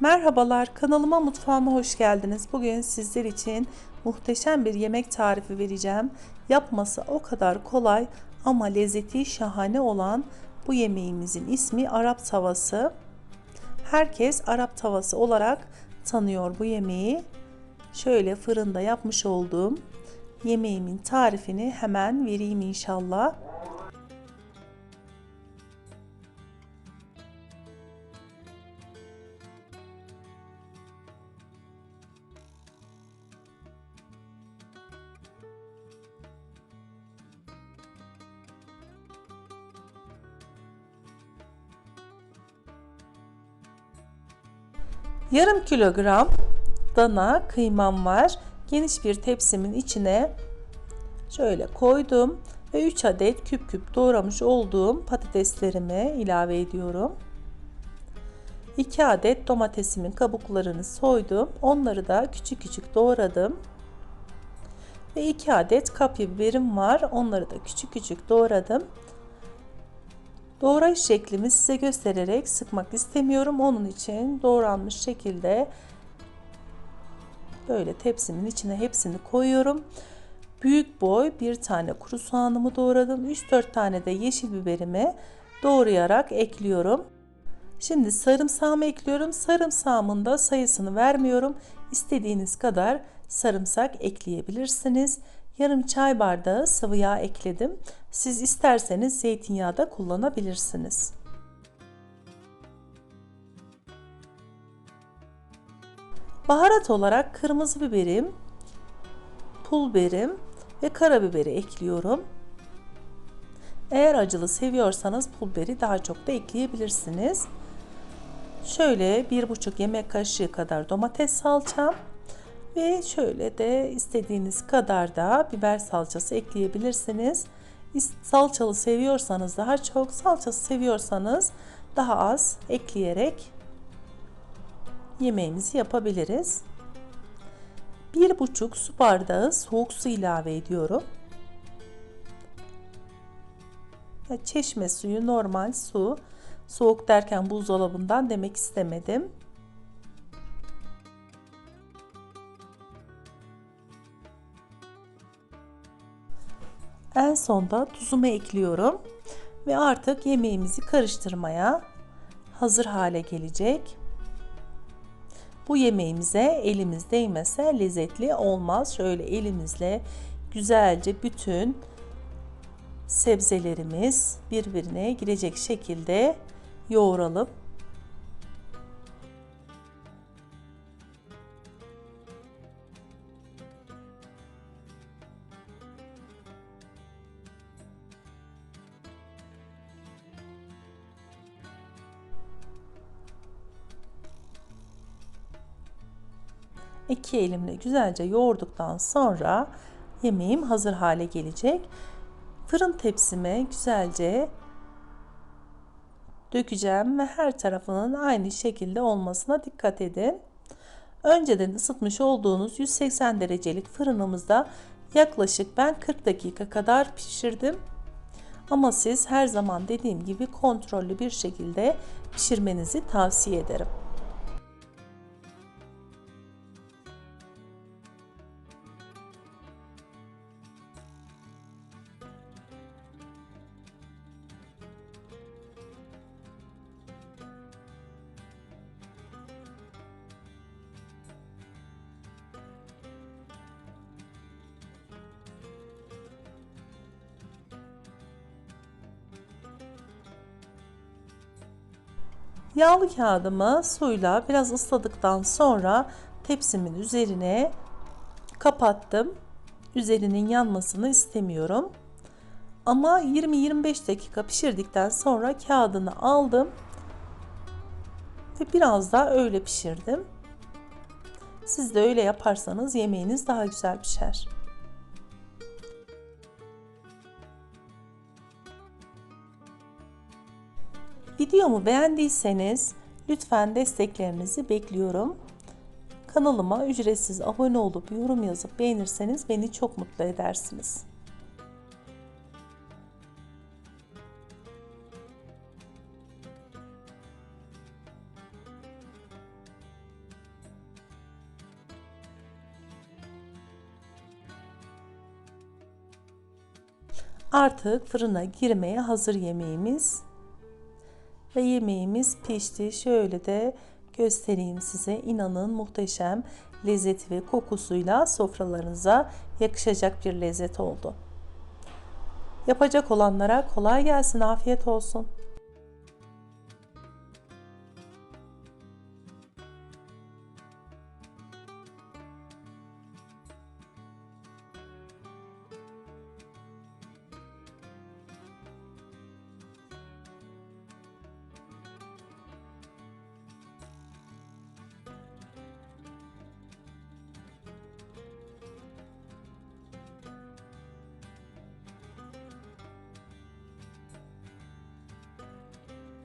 Merhabalar, kanalıma mutfağıma hoş geldiniz. Bugün sizler için muhteşem bir yemek tarifi vereceğim. Yapması o kadar kolay ama lezzeti şahane olan bu yemeğimizin ismi Arap tavası. Herkes Arap tavası olarak tanıyor bu yemeği. Şöyle fırında yapmış olduğum yemeğimin tarifini hemen vereyim inşallah. Yarım kilogram dana kıymam var. Geniş bir tepsimin içine şöyle koydum ve 3 adet küp küp doğramış olduğum patateslerimi ilave ediyorum. 2 adet domatesimin kabuklarını soydum. Onları da küçük küçük doğradım. Ve 2 adet kapya biberim var. Onları da küçük küçük doğradım. Doğrayış şeklimi size göstererek sıkmak istemiyorum. Onun için doğranmış şekilde böyle tepsimin içine hepsini koyuyorum. Büyük boy bir tane kuru soğanımı doğradım. 3-4 tane de yeşil biberimi doğrayarak ekliyorum. Şimdi sarımsağımı ekliyorum. Sarımsağımın da sayısını vermiyorum. İstediğiniz kadar sarımsak ekleyebilirsiniz. Yarım çay bardağı sıvı yağ ekledim. Siz isterseniz zeytinyağı da kullanabilirsiniz. Baharat olarak kırmızı biberim, pul biberim ve karabiberi ekliyorum. Eğer acılı seviyorsanız pul biberi daha çok da ekleyebilirsiniz. Şöyle bir buçuk yemek kaşığı kadar domates salçam ve şöyle de istediğiniz kadar da biber salçası ekleyebilirsiniz. Salçalı seviyorsanız daha çok, salçası seviyorsanız daha az ekleyerek yemeğimizi yapabiliriz. Bir buçuk su bardağı soğuk su ilave ediyorum. Çeşme suyu normal su. Soğuk derken buzdolabından demek istemedim. En sonda tuzumu ekliyorum ve artık yemeğimizi karıştırmaya hazır hale gelecek. Bu yemeğimize elimiz değmese lezzetli olmaz. Şöyle elimizle güzelce bütün sebzelerimiz birbirine girecek şekilde yoğuralım. 2 elimle güzelce yoğurduktan sonra yemeğim hazır hale gelecek. Fırın tepsime güzelce dökeceğim ve her tarafının aynı şekilde olmasına dikkat edin. Önceden ısıtmış olduğunuz 180 derecelik fırınımızda yaklaşık ben 40 dakika kadar pişirdim. Ama siz her zaman dediğim gibi kontrollü bir şekilde pişirmenizi tavsiye ederim. Yağlı kağıdımı suyla biraz ısladıktan sonra tepsimin üzerine kapattım. Üzerinin yanmasını istemiyorum. Ama 20-25 dakika pişirdikten sonra kağıdını aldım ve biraz daha öyle pişirdim. Siz de öyle yaparsanız yemeğiniz daha güzel pişer. Videomu beğendiyseniz lütfen desteklerinizi bekliyorum. Kanalıma ücretsiz abone olup yorum yazıp beğenirseniz beni çok mutlu edersiniz. Artık fırına girmeye hazır yemeğimiz ve yemeğimiz pişti. Şöyle de göstereyim size. İnanın muhteşem lezzeti ve kokusuyla sofralarınıza yakışacak bir lezzet oldu. Yapacak olanlara kolay gelsin, afiyet olsun.